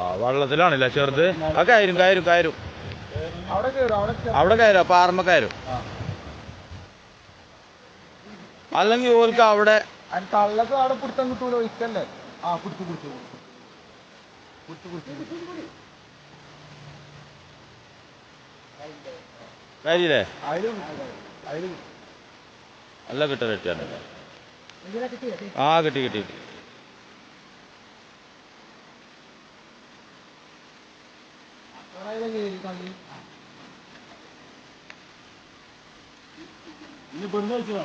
ആ വെള്ളത്തിലാണല്ലേ ചെറുത്? ആ കയറും കയറും കയറും. അവിടെ കയറും പാറമ്മ കയറും. ആ. അല്ലെങ്കിൽ ഓർക്ക് അവിടെ തള്ളക്ക് അവിടെ പിടുത്തം കിട്ടൂല ഒഴിക്കല്ലേ ആ പിടിച്ചു പിടിച്ചു പിടിച്ചു. പിടിച്ചു കാര്യല്ലേ അതിൽ അതിൽ നല്ല കിട്ട കിട്ടിയാണ് ആ കിട്ടി കിട്ടി കിട്ടി. ഇനി പെണ്ണ് വെച്ചതാ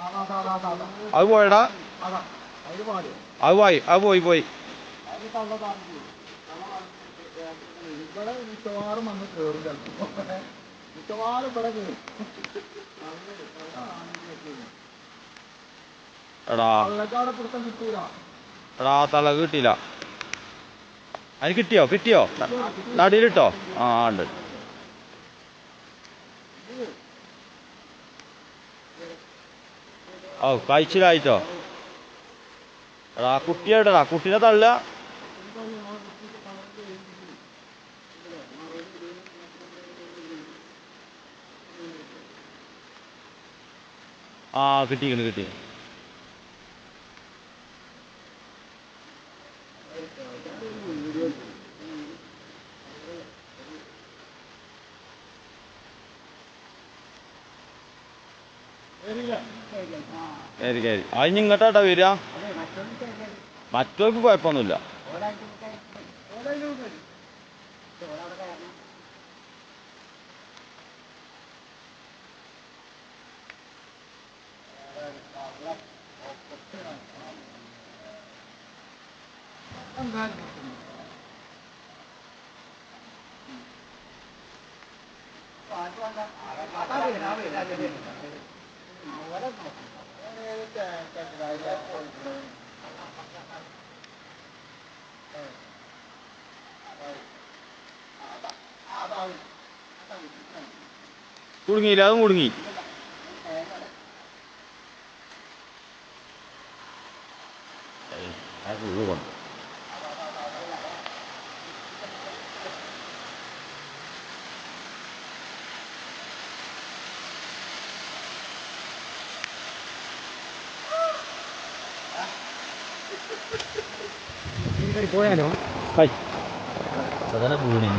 അതാ പോയടാ. അതാ പോയി അത് പോയി പോയി. അത് തള്ള താമസിച്ചു ഇവിടെ മിക്കവാറും വന്ന് കയറും ചിലപ്പോ. മിക്കവാറും ഇവിടെ കയറും എടാ. തള അവിടെ പിടുത്തം കിട്ടൂല. എടാ തല കിട്ടിയില്ല. അതിന് കിട്ടിയോ? കിട്ടിയോ? നടുവിലിട്ടോ ആ ഉണ്ട്. ഓ കഴിച്ചിലായിട്ടോ? എടാ കുട്ടിയായിട്ടാ കുട്ടീനെ തള്ള ആ കിട്ടിക്കണ് കിട്ടി കയറി കയറി അതിന് ഇങ്ങോട്ടാട്ടാ വരിക മറ്റവർക്ക് കുഴപ്പമൊന്നുമില്ല കുടുങ്ങിയില്ല അതും കുടുങ്ങി. ഏയ്, ആ പോയാലോ? വീണി